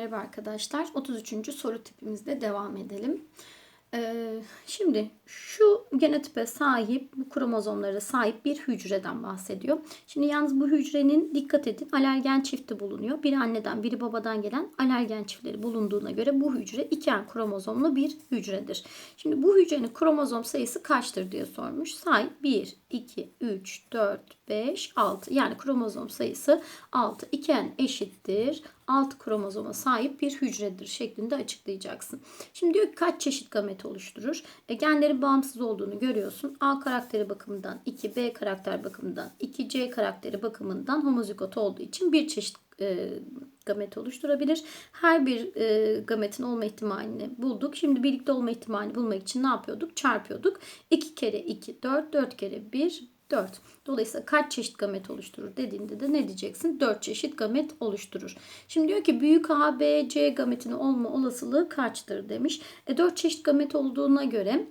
merhaba arkadaşlar. 33. soru tipimizde devam edelim. Ee, şimdi şu genotipe sahip, bu kromozomlara sahip bir hücreden bahsediyor. Şimdi yalnız bu hücrenin dikkat edin alergen çifti bulunuyor. Biri anneden biri babadan gelen alergen çiftleri bulunduğuna göre bu hücre iken kromozomlu bir hücredir. Şimdi bu hücrenin kromozom sayısı kaçtır diye sormuş. Say 1, 2, 3, 4, 5, 6 yani kromozom sayısı 6 iken eşittir 6 kromozoma sahip bir hücredir şeklinde açıklayacaksın. Şimdi diyor ki kaç çeşit gamet oluşturur? E, genlerin bağımsız olduğunu görüyorsun. A karakteri bakımından 2, B karakter bakımından 2, C karakteri bakımından homozigot olduğu için bir çeşit e, gamet oluşturabilir. Her bir e, gametin olma ihtimalini bulduk. Şimdi birlikte olma ihtimalini bulmak için ne yapıyorduk? Çarpıyorduk. 2 kere 2 4, 4 kere 1 4. Dolayısıyla kaç çeşit gamet oluşturur dediğinde de ne diyeceksin? 4 çeşit gamet oluşturur. Şimdi diyor ki büyük A, B, C gametinin olma olasılığı kaçtır demiş. E 4 çeşit gamet olduğuna göre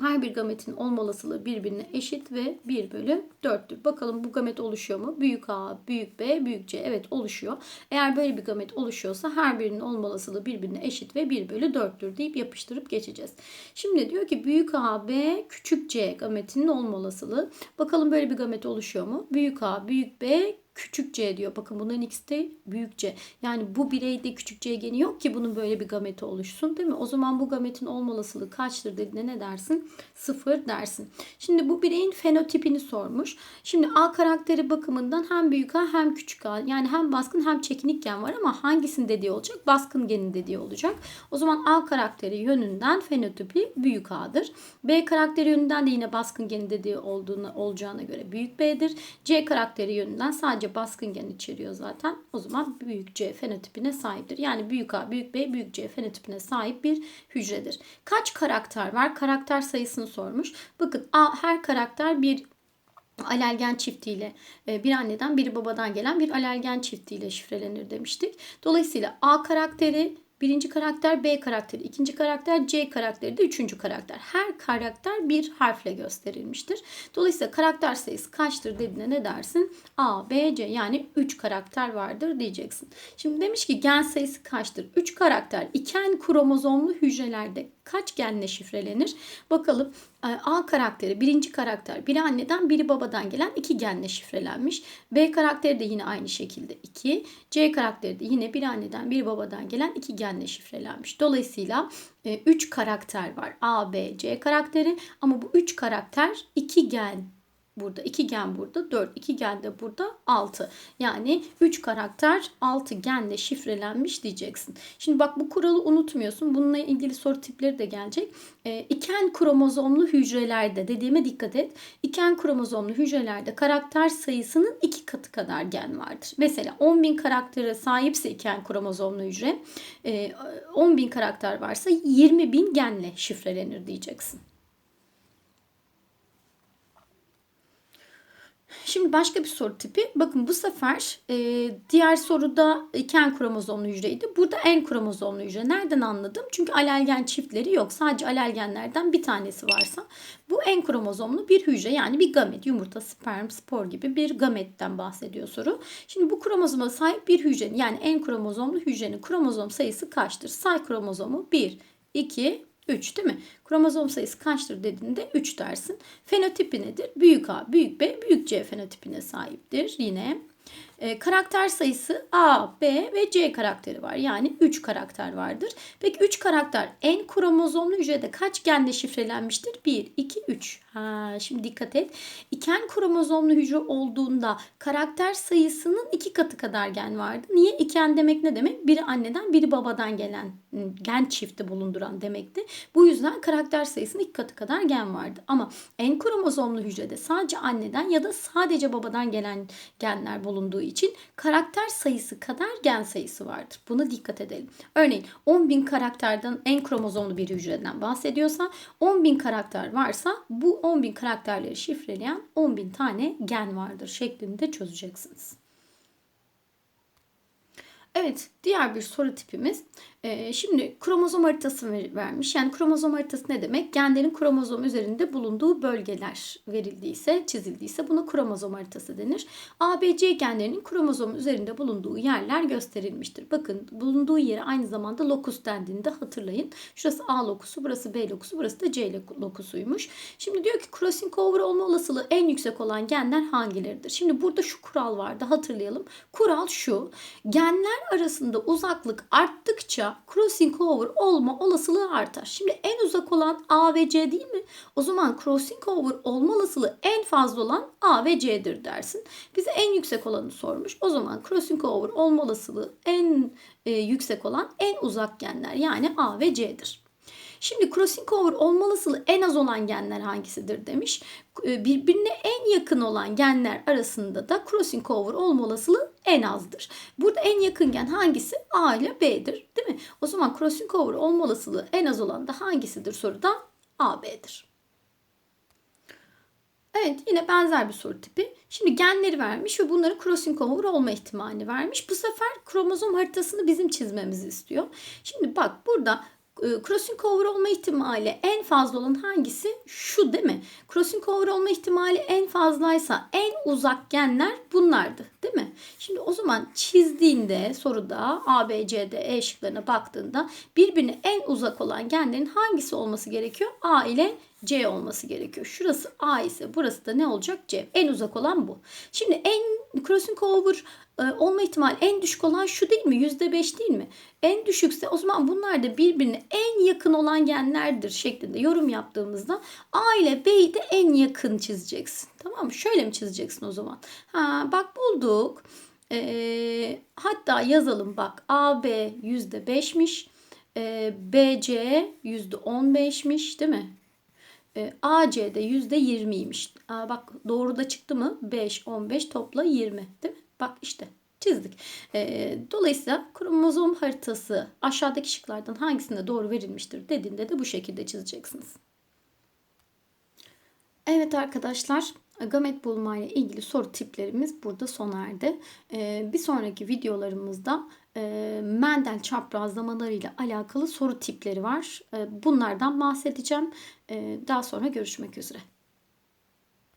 her bir gametin olma olasılığı birbirine eşit ve 1 bölü 4'tür. Bakalım bu gamet oluşuyor mu? Büyük A, büyük B, büyük C. Evet oluşuyor. Eğer böyle bir gamet oluşuyorsa her birinin olma olasılığı birbirine eşit ve 1 bölü 4'tür deyip yapıştırıp geçeceğiz. Şimdi diyor ki büyük A, B, küçük C gametinin olma olasılığı. Bakalım böyle bir gamet oluşuyor mu? Büyük A, büyük B, küçük c diyor. Bakın bunların ikisi de büyük c. Yani bu bireyde küçük c geni yok ki bunun böyle bir gameti oluşsun değil mi? O zaman bu gametin olma kaçtır dediğinde ne dersin? Sıfır dersin. Şimdi bu bireyin fenotipini sormuş. Şimdi A karakteri bakımından hem büyük A hem küçük A. Yani hem baskın hem çekinik gen var ama hangisinin dediği olacak? Baskın genin dediği olacak. O zaman A karakteri yönünden fenotipi büyük A'dır. B karakteri yönünden de yine baskın genin dediği olduğunu olacağına göre büyük B'dir. C karakteri yönünden sadece sadece baskın gen içeriyor zaten. O zaman büyük C fenotipine sahiptir. Yani büyük A, büyük B, büyük C fenotipine sahip bir hücredir. Kaç karakter var? Karakter sayısını sormuş. Bakın A, her karakter bir alergen çiftiyle e, bir anneden biri babadan gelen bir alergen çiftiyle şifrelenir demiştik. Dolayısıyla A karakteri Birinci karakter B karakteri, ikinci karakter C karakteri de üçüncü karakter. Her karakter bir harfle gösterilmiştir. Dolayısıyla karakter sayısı kaçtır dediğinde ne dersin? A, B, C yani 3 karakter vardır diyeceksin. Şimdi demiş ki gen sayısı kaçtır? 3 karakter iken kromozomlu hücrelerde kaç genle şifrelenir? Bakalım e, A karakteri birinci karakter biri anneden biri babadan gelen iki genle şifrelenmiş. B karakteri de yine aynı şekilde 2. C karakteri de yine bir anneden biri babadan gelen iki genle şifrelenmiş. Dolayısıyla 3 e, karakter var. A, B, C karakteri ama bu 3 karakter 2 gen burada, 2 gen burada, 4, 2 gen de burada 6. Yani 3 karakter 6 genle şifrelenmiş diyeceksin. Şimdi bak bu kuralı unutmuyorsun. Bununla ilgili soru tipleri de gelecek. E, iken kromozomlu hücrelerde dediğime dikkat et. İken kromozomlu hücrelerde karakter sayısının 2 katı kadar gen vardır. Mesela 10.000 karaktere sahipse iken kromozomlu hücre e, 10.000 karakter varsa 20.000 genle şifrelenir diyeceksin. Şimdi başka bir soru tipi. Bakın bu sefer e, diğer soruda iken kromozomlu hücreydi. Burada en kromozomlu hücre. Nereden anladım? Çünkü alergen çiftleri yok. Sadece alergenlerden bir tanesi varsa bu en kromozomlu bir hücre. Yani bir gamet. Yumurta, sperm, spor gibi bir gametten bahsediyor soru. Şimdi bu kromozoma sahip bir hücrenin yani en kromozomlu hücrenin kromozom sayısı kaçtır? Say kromozomu 1, 2, 3 değil mi? Kromozom sayısı kaçtır dediğinde 3 dersin. Fenotipi nedir? Büyük A, büyük B, büyük C fenotipine sahiptir. Yine e, karakter sayısı A, B ve C karakteri var. Yani 3 karakter vardır. Peki 3 karakter en kromozomlu hücrede kaç genle şifrelenmiştir? 1, 2, 3. Ha, şimdi dikkat et. İken kromozomlu hücre olduğunda karakter sayısının 2 katı kadar gen vardı. Niye? İken demek ne demek? Biri anneden biri babadan gelen ıı, gen çifti bulunduran demekti. Bu yüzden karakter sayısının 2 katı kadar gen vardı. Ama en kromozomlu hücrede sadece anneden ya da sadece babadan gelen genler bulunduğu için karakter sayısı kadar gen sayısı vardır. Buna dikkat edelim. Örneğin 10.000 karakterden en kromozomlu bir hücreden bahsediyorsa 10.000 karakter varsa bu 10.000 karakterleri şifreleyen 10.000 tane gen vardır şeklinde çözeceksiniz. Evet, diğer bir soru tipimiz şimdi kromozom haritası ver- vermiş. Yani kromozom haritası ne demek? Genlerin kromozom üzerinde bulunduğu bölgeler verildiyse, çizildiyse buna kromozom haritası denir. ABC genlerinin kromozom üzerinde bulunduğu yerler gösterilmiştir. Bakın bulunduğu yere aynı zamanda lokus dendiğinde hatırlayın. Şurası A lokusu, burası B lokusu, burası da C lokusuymuş. Şimdi diyor ki crossing over olma olasılığı en yüksek olan genler hangileridir? Şimdi burada şu kural vardı hatırlayalım. Kural şu. Genler arasında uzaklık arttıkça crossing over olma olasılığı artar. Şimdi en uzak olan A ve C değil mi? O zaman crossing over olma olasılığı en fazla olan A ve C'dir dersin. Bize en yüksek olanı sormuş. O zaman crossing over olma olasılığı en e, yüksek olan en uzak genler yani A ve C'dir. Şimdi crossing over olma olasılığı en az olan genler hangisidir demiş. E, Birbirine en yakın olan genler arasında da crossing over olma olasılığı en azdır. Burada en yakın gen hangisi? A ile B'dir değil mi? O zaman crossing over olma olasılığı en az olan da hangisidir soruda? A, B'dir. Evet yine benzer bir soru tipi. Şimdi genleri vermiş ve bunların crossing over olma ihtimalini vermiş. Bu sefer kromozom haritasını bizim çizmemizi istiyor. Şimdi bak burada crossing over olma ihtimali en fazla olan hangisi? Şu değil mi? Crossing over olma ihtimali en fazlaysa en uzak genler bunlardı değil mi? Şimdi o zaman çizdiğinde soruda A, B, C, D, E şıklarına baktığında birbirine en uzak olan genlerin hangisi olması gerekiyor? A ile C olması gerekiyor. Şurası A ise burası da ne olacak? C. En uzak olan bu. Şimdi en crossing over e, olma ihtimali en düşük olan şu değil mi? %5 değil mi? En düşükse o zaman bunlar da birbirine en yakın olan genlerdir şeklinde yorum yaptığımızda A ile B'yi de en yakın çizeceksin. Tamam mı? Şöyle mi çizeceksin o zaman? Ha, bak bulduk. E, hatta yazalım bak AB %5'miş. E, BC %15'miş değil mi? E, AC'de %20'ymiş. Aa, bak doğru da çıktı mı? 5, 15 topla 20 değil mi? Bak işte çizdik. E, dolayısıyla kromozom haritası aşağıdaki şıklardan hangisinde doğru verilmiştir dediğinde de bu şekilde çizeceksiniz. Evet arkadaşlar gamet bulma ile ilgili soru tiplerimiz burada sona erdi. E, bir sonraki videolarımızda e, Mendel çaprazlamaları ile alakalı soru tipleri var. Bunlardan bahsedeceğim. E, daha sonra görüşmek üzere.